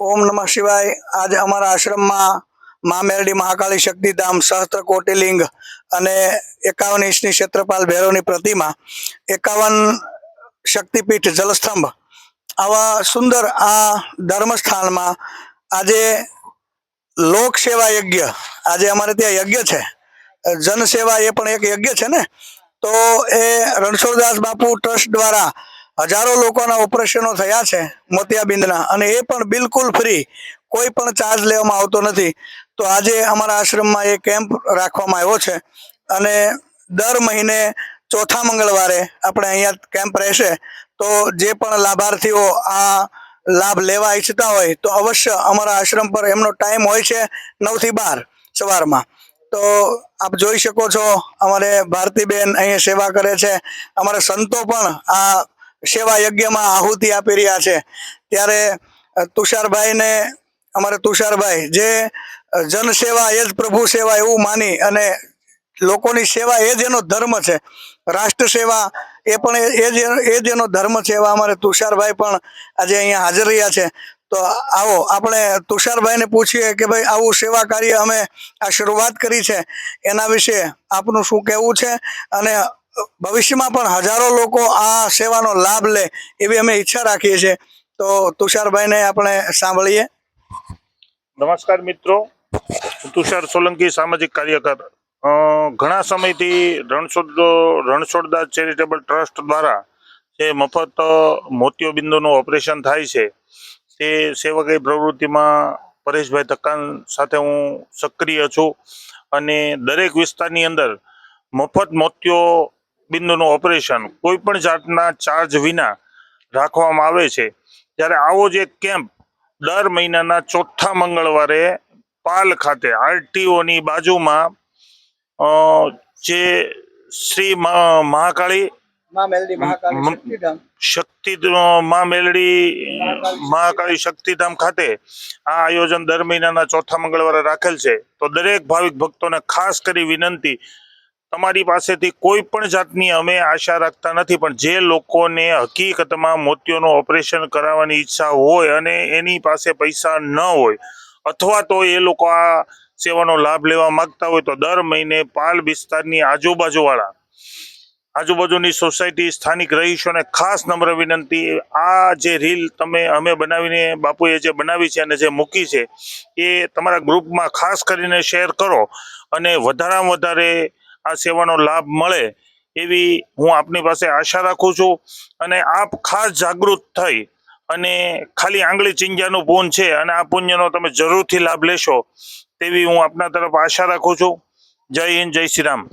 ઓમ નમઃ શિવાય. આજે અમારા આશ્રમમાં મા મેરડી મહાકાળી શક્તિધામ સહસ્ત્ર કોટિલિંગ અને એકાવન ઇંચની ક્ષેત્રપાલ ભૈરવની પ્રતિમા, એકાવન શક્તિપીઠ જલસ્તંભ. આવા સુંદર આ ધર્મસ્થાનમાં આજે લોક સેવા યજ્ઞ, આજે અમારે ત્યાં યજ્ઞ છે. જન સેવા એ પણ એક યજ્ઞ છે ને? તો એ રણછોડદાસ બાપુ ટ્રસ્ટ દ્વારા હજારો લોકોના ઓપરેશનો થયા છે મોતિયાબિંદના અને એ પણ બિલકુલ ફ્રી. કોઈ પણ ચાર્જ લેવામાં આવતો નથી. તો આજે અમારા આશ્રમમાં એ કેમ્પ રાખવામાં આવ્યો છે. અને દર મહિને ચોથા મંગળવારે આપણે અહીંયા કેમ્પ રહેશે. તો જે પણ લાભાર્થીઓ આ લાભ લેવા ઈચ્છતા હોય તો અવશ્ય અમારા આશ્રમ પર એમનો ટાઈમ હોય છે નવથી બાર સવારમાં. તો આપ જોઈ શકો છો, અમારે ભારતીબેન અહીંયા સેવા કરે છે. અમારા સંતો પણ આ સેવા યજ્ઞમાં આહુતિ આપી રહ્યા છે. ત્યારે તુષારભાઈને, અમારે તુષારભાઈ, જે જનસેવા જન સેવા એ જ પ્રભુ સેવા એવું માની અને લોકોની સેવા એ જ એનો ધર્મ છે. રાષ્ટ્ર સેવા એ પણ એ જ એ જ એનો ધર્મ છે એવા અમારે તુષારભાઈ પણ આજે અહીંયા હાજર રહ્યા છે. તો આવો, આપણે તુષારભાઈને પૂછીએ કે ભાઈ, આવું સેવા કાર્ય અમે આ શરૂઆત કરી છે. એના વિશે આપનું શું કહેવું છે? અને ભવિષ્યમાં પણ હજારો લોકો આ સેવાનો લાભ લે એવી અમે ઈચ્છા રાખીએ છીએ. તો તુષારભાઈને આપણે સાંભળીએ. નમસ્કાર મિત્રો. તુષાર સોલંકી, સામાજિક કાર્યકર. ઘણા સમયથી રણછોડ રણછોડદાસ ચેરિટેબલ ટ્રસ્ટ દ્વારા જે મફત મોતિયોબિંદુનું ઓપરેશન થાય છે, તે સેવકીય પ્રવૃત્તિમાં પરેશભાઈ તક્કાન સાથે હું સક્રિય છું. અને દરેક વિસ્તારની અંદર મફત મોતિયો બિંદુનું ઓપરેશન કોઈ પણ જાતના ચાર્જ વિના રાખવામાં આવે છે. ત્યારે આવો જ એક કેમ્પ દર મહિનાના ચોથા મંગળવારે પાલ ખાતે આરટીઓની બાજુમાં જે શ્રી મહાકાળી શક્તિ મા મેલડી મહાકાળી શક્તિધામ ખાતે આ આયોજન દર મહિનાના ચોથા મંગળવારે રાખેલ છે. તો દરેક ભાવિક ભક્તોને ખાસ કરી વિનંતી તમારી પાસેથી કોઈ પણ જાતની અમે આશા રાખતા નથી, પણ જે લોકોને હકીકતમાં મોતિયોનું ઓપરેશન કરાવવાની ઈચ્છા હોય અને એની પાસે પૈસા ન હોય, અથવા તો એ લોકો આ સેવાનો લાભ લેવા માંગતા હોય, તો દર મહિને પાલ વિસ્તારની આજુબાજુવાળા, આજુબાજુની સોસાયટી, સ્થાનિક રહીશોને ખાસ નમ્ર વિનંતી, આ જે રીલ તમે અમે બનાવીને, બાપુએ જે બનાવી છે અને જે મૂકી છે, એ તમારા ગ્રુપમાં ખાસ કરીને શેર કરો અને વધારામાં વધારે આ સેવાનો લાભ મળે એવી હું આપની પાસે આશા રાખું છું અને આપ ખાસ જાગૃત થઈ અને ખાલી આંગળી ચિંજાનું પૂન છે અને આ પુણ્યનો તમે જરૂરથી લાભ લેશો તેવી હું આપના તરફ આશા રાખું છું. જય હિન્દ, જય શ્રી રામ.